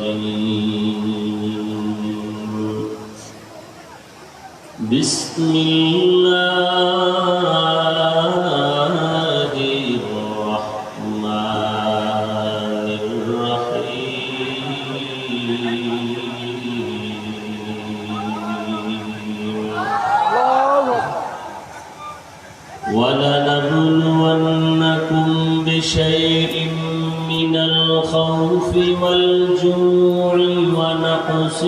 الرجيم بسم الله الرحمن الرحيم. ولنبلونكم بشيء الخوف والجوع ونقص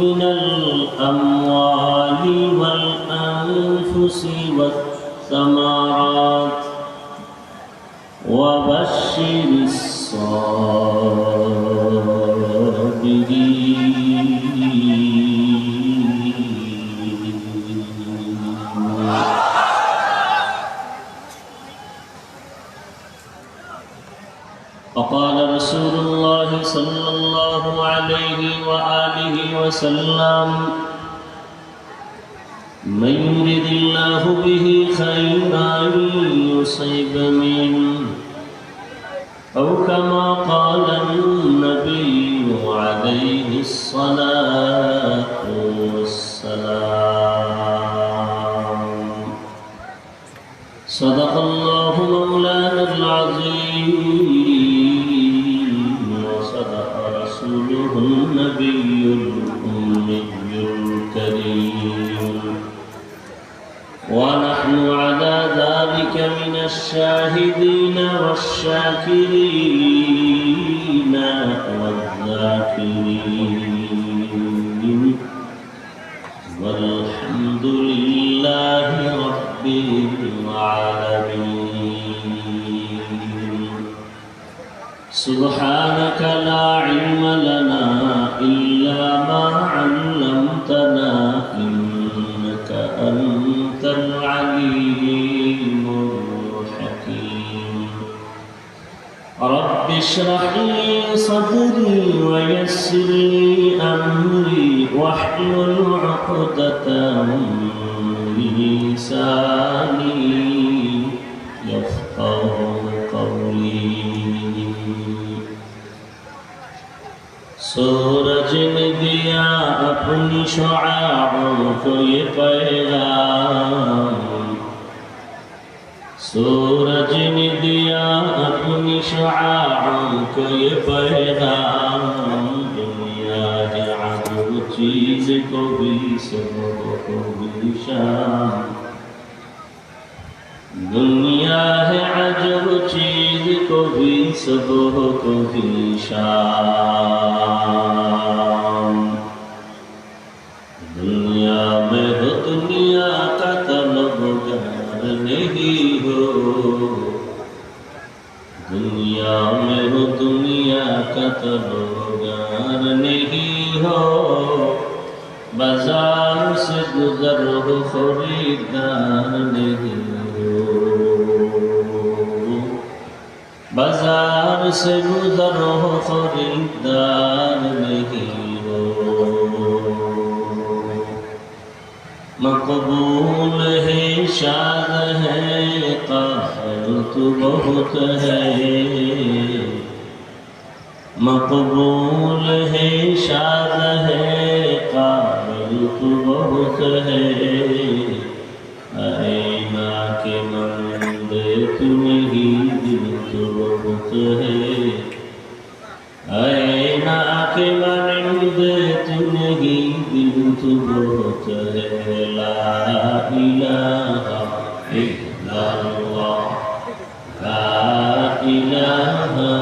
من الأموال والأنفس والثمرات. وبشر الصابرين. صلى الله عليه وآله وسلم من يرد الله به خيرا يصيب منه أو كما قال النبي عليه الصلاة والسلام من الشاهدين والشاكرين والذاكرين والحمد لله رب العالمين سبحانك لا علم لنا إلا ما اشرح لي صدري ويسر لي أمري واحلل عقدة من لساني يفقه قولي सूरज ने दिया अपनी शुआओं को ये पैगाम सूरज ने दिया अपनी शुआओं को ये पैगाम दुनिया है अजब चीज को भी सुबह को भी शाम दुनिया है अजब चीज को भी सुबह को भी शाम का तलबगार नहीं हो बाजार से गुजर हो खरीदार नहीं हो बाजार से गुजर हो खरीदार नहीं हो मकबूल है शाद है काहर तो बहुत है مقبول ہے شاد ہے قابل تو بہت ہے اینا کے مند تمہیں دل تو بہت ہے اینا کے مند تمہیں دل تو بہت ہے لا الہ الا اللہ لا الہ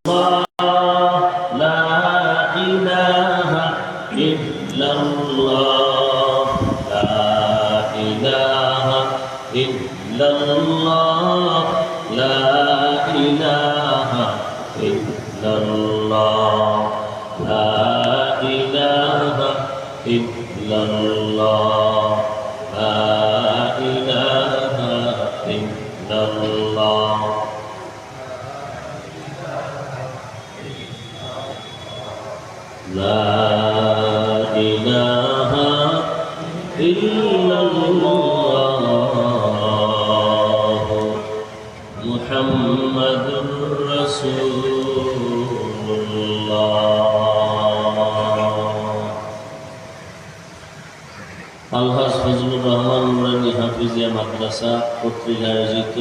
আলহাজ ফজলুর রহমান নুরানি হাফিজিয়া মাদ্রাসা কর্তৃক আয়োজিত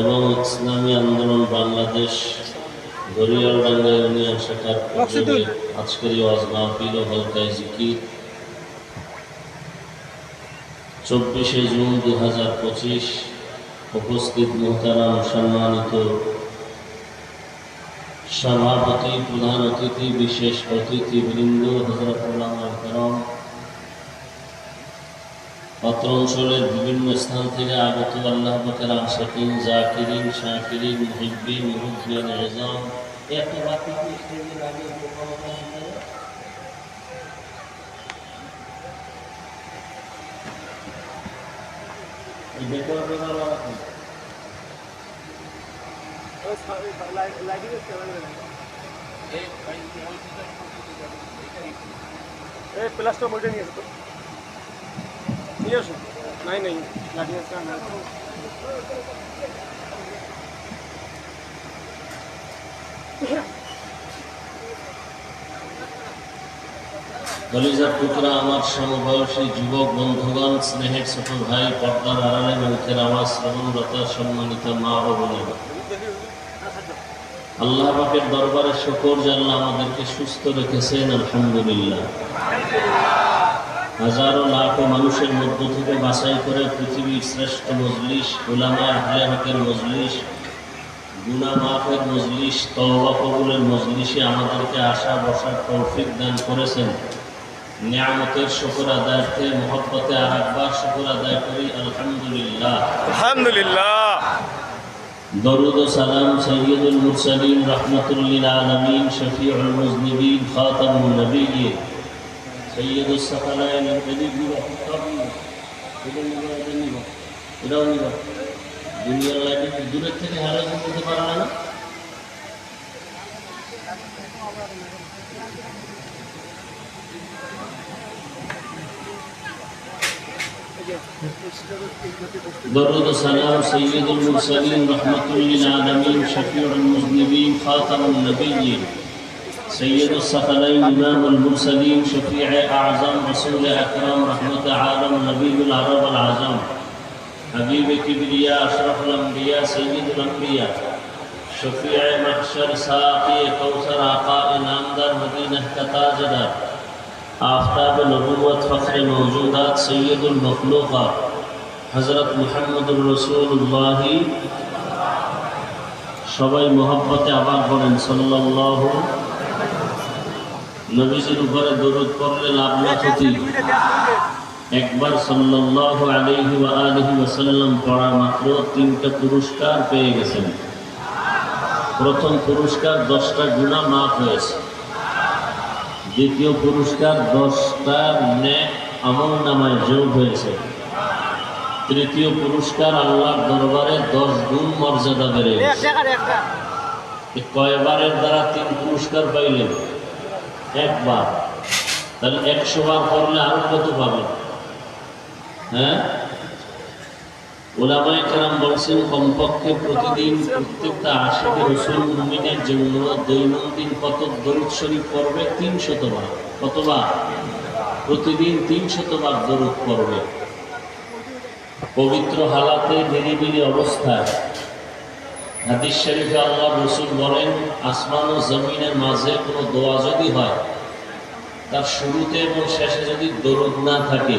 এবং ইসলামী আন্দোলন বাংলাদেশ গরিয়াল বাংলা ইউনিয়ন শাখার আজকের ওয়াজ মাহফিল ও হলকাই জিকির। চব্বিশে জুন দু হাজার পঁচিশ উপস্থিত মোহতারাম সম্মানিত সভাপতি প্রধান অতিথি, বিশেষ অতিথিবৃন্দ হজরত করম। অত্র অঞ্চলের বিভিন্ন স্থান থেকে আগত আল্লাহ পাকের আশাকিন জাকিরিন, শাকিরিন এজাম। এত বাকি। এই প্লাসটা বইটা নিয়ে আসো। নিয়ে আসো। নাই নাই। না কলিজার টুকরা আমার সমবয়সী যুবক বন্ধুগণ, স্নেহের ছোট ভাই, পর্দার আড়ালে মুখের আওয়াজ শ্রবণরত সম্মানিত মা ও বোনেরা। আল্লাহ পাকের দরবারে শকর জানলা আমাদেরকে সুস্থ রেখেছেন, আলহামদুলিল্লাহ। হাজারো লাখো মানুষের মধ্য থেকে বাছাই করে পৃথিবীর শ্রেষ্ঠ মজলিস ওলামা আহলে হকের মজলিস গুনা মাফের মজলিস, তওবা কবুলের মজলিসে আমাদেরকে আসা বসার তৌফিক দান করেছেন। নিয়ামতের শুকর আদায়ার্থে মহব্বতে আর একবার শুকর আদায় করি, আলহামদুলিল্লাহ। আলহামদুলিল্লাহ। درود و سلام سید المرسلین رحمت للعالمین شفیع المذنبین خاتم النبیین سید الثقلین الجلیل নিবা সব নিবা এটা নিবা এটা নিবা এটাও নিবা দুনিয়ার লাইটে দূরের থেকে হারাই করতে পারবে না درود و سلام سید المرسلین رحمت للعالمین شفیع المذنبین خاتم النبیین سید الثقلین امام المرسلین شفیع اعظم رسول اکرم رحمت عالم نبی العرب العظم حبیب کبریا اشرف الانبیاء سید الانبیاء شفیع محشر ساقی کوثر آقا نامدار مدینہ کا تاجدار آفتاب نبوت فخر موجودات سید المخلوقات হজরত মুহাম্মদুর রসুল্লাহ সবাই মোহাব্বতে আবার বলেন সাল্লাহ নবীজির উপরে দরুদ পড়লে লাভ না ক্ষতি একবার সাল্লাহ আলহি ওয়া আলহি ওয়াসাল্লাম পড়া মাত্র তিনটা পুরস্কার পেয়ে গেছেন প্রথম পুরস্কার দশটা গুণা মাফ হয়েছে দ্বিতীয় পুরস্কার দশটা নেক আমল নামায় যোগ হয়েছে। তৃতীয় পুরস্কার আল্লাহর দরবারে দশ গুণ মর্যাদা বেড়ে কয়বারের দ্বারা তিন পুরস্কার পাইলেন একবার। তাহলে একশো বার করলে আরও কত পাবেন হ্যাঁ? ওলামায় বলছেন, কমপক্ষে প্রতিদিন প্রত্যেকটা রসুল মুমিনের জন্য দৈনন্দিন কত দরুদ শরীফ পড়বে? তিন শতবার প্রতিদিন তিন শতবার দরুদ পড়বে। পবিত্র হালাতে নিরিবিলি অবস্থায়। হাদিস শরীফে আল্লাহ রসুল বলেন, আসমান ও জমিনের মাঝে কোনো দোয়া যদি হয়, তার শুরুতে এবং শেষে যদি দরুদ না থাকে,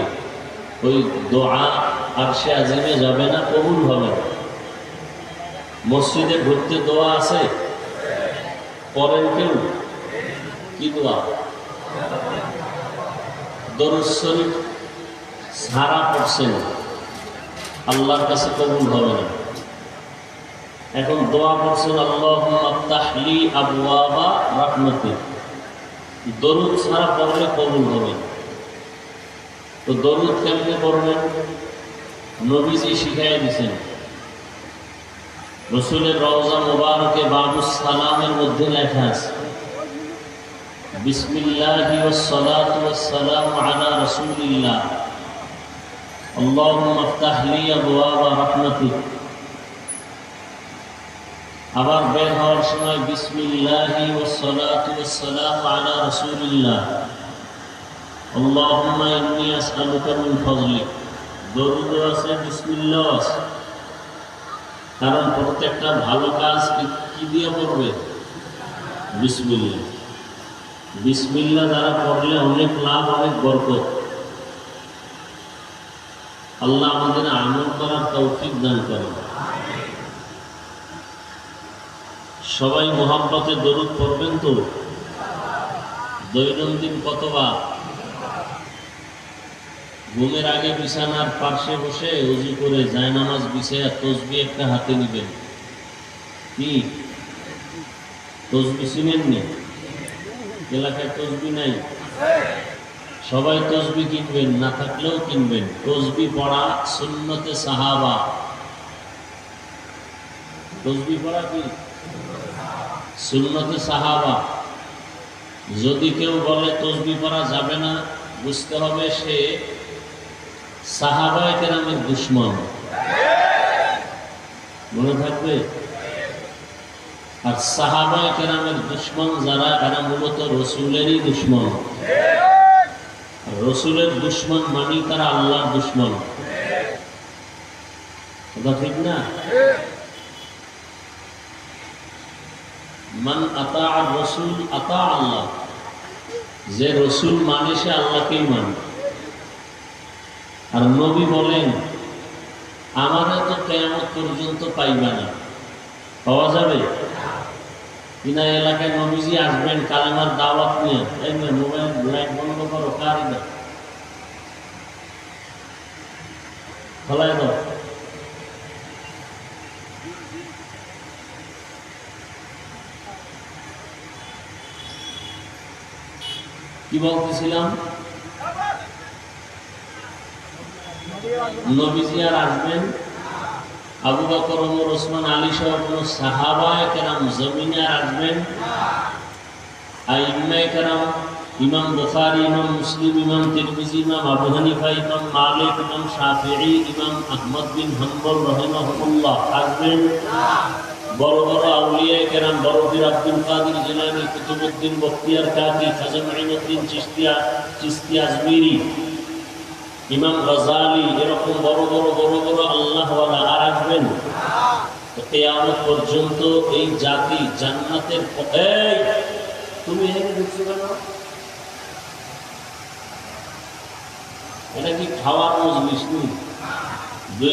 ওই দোয়া সে আজিমে যাবে না, কবুল হবে। মসজিদে ঘুরতে দোয়া আছে? পরেন কেউ? কি দোয়া? দরুদ শরীফ সারা পড়ছেন। আল্লাহর কাছে কবুল হবে না। এখন দোয়া করছেন আল্লাহ তাহলি আবুয়াবা রহমতি। দরুদ ছাড়া পড়লে কবুল হবে। তো দরুদ কেমনে পড়বেন? নবীজি শিখাই দিছেন রসুলের রওজা মোবারকে বাবুস সালামের মধ্যে লেখা আছে বিসমিল্লাহি ওয়াস সালাতু ওয়াস সালামু আলা রাসূলিল্লাহ اللهم افتح لي ابواب رحمتك আবার বের হওয়ার সময় বিসমিল্লাহি ওয়াসসালাতু ওয়াসসালামু আলা রাসূলিল্লাহ اللهم إني أسألك من فضلك দরুদ আছে, বিসমিল্লাহ আছে। কারণ প্রত্যেকটা ভালো কাজ কি- দিয়ে করবে? বিসমিল্লা বিসমিল্লা দ্বারা পড়লে অনেক লাভ, অনেক বরকত। আল্লাহ আমাদের আমল করার তৌফিক দান করেন। সবাই মোহাম্মতে দরুদ পড়বেন তো? দৈনন্দিন কতবার? ঘুমের আগে বিছানার পাশে বসে উজু করে জায়নামাজ বিছায়া তসবি একটা হাতে নিবেন। কি? তসবি চিনেন নি এলাকায় তসবি নাই? সবাই তসবি কিনবেন, না থাকলেও কিনবেন। তসবি পড়া সুন্নতে সাহাবা। তসবি পড়া কি? সুন্নতে সাহাবা। যদি কেউ বলে তসবি পড়া যাবে না, বুঝতে হবে সে সাহাবায় কেরামের দুশ্মন। মনে থাকবে? আর সাহাবায় কেরামের দুশ্মন যারা মূলত রসুলেরই দুশ্মন। রসুলের দুশ্মন মানি তারা আল্লাহর দুশ্মন। কথা ঠিক না? মান আতা আর রসুল আতা আল্লাহ। যে রসুল মানে সে আল্লাহকেই মানে। আর নবী বলেন, আমারে তো কেমন পর্যন্ত পাইবা না। পাওয়া যাবে? কিনা এলাকায় নবীজি আসবেন কালেমার দাওয়াত নিয়ে। এই মোবাইল লাইট বন্ধ করো, কারি ফলাই দাও। কি বলতেছিলাম? নবীজি আর আসবেন। আবু বকর, ওমর, ওসমান, আলী সহ কোন সাহাবায় কেরাম জমিনে আর আসবেন। আইম্মায় কেরাম, ইমাম বুখারী, ইমাম মুসলিম, ইমাম তিরমিজি, ইমাম আবু হানিফা, ইমাম মালিক, ইমাম শাফিঈ, ইমাম আহমদ বিন হাম্বল রহিমাহুল্লাহ আসবেন। বড় বড় আউলিয়া কেরাম, বড় বীর আব্দুল কাদের জিলানী, কুতুবুদ্দিন বখতিয়ার কাকি খাজা মাইনুদ্দিন চিস্তিয়া চিস্তি আজমিরি ইমাম গজালি এরকম বড় বড় বড় বড় আল্লাহ আর আসবেন পর্যন্ত এই জাতি জান্নাতের তুমি এখানে ঢুকছো কেন? এটা কি খাওয়ার মজলিস?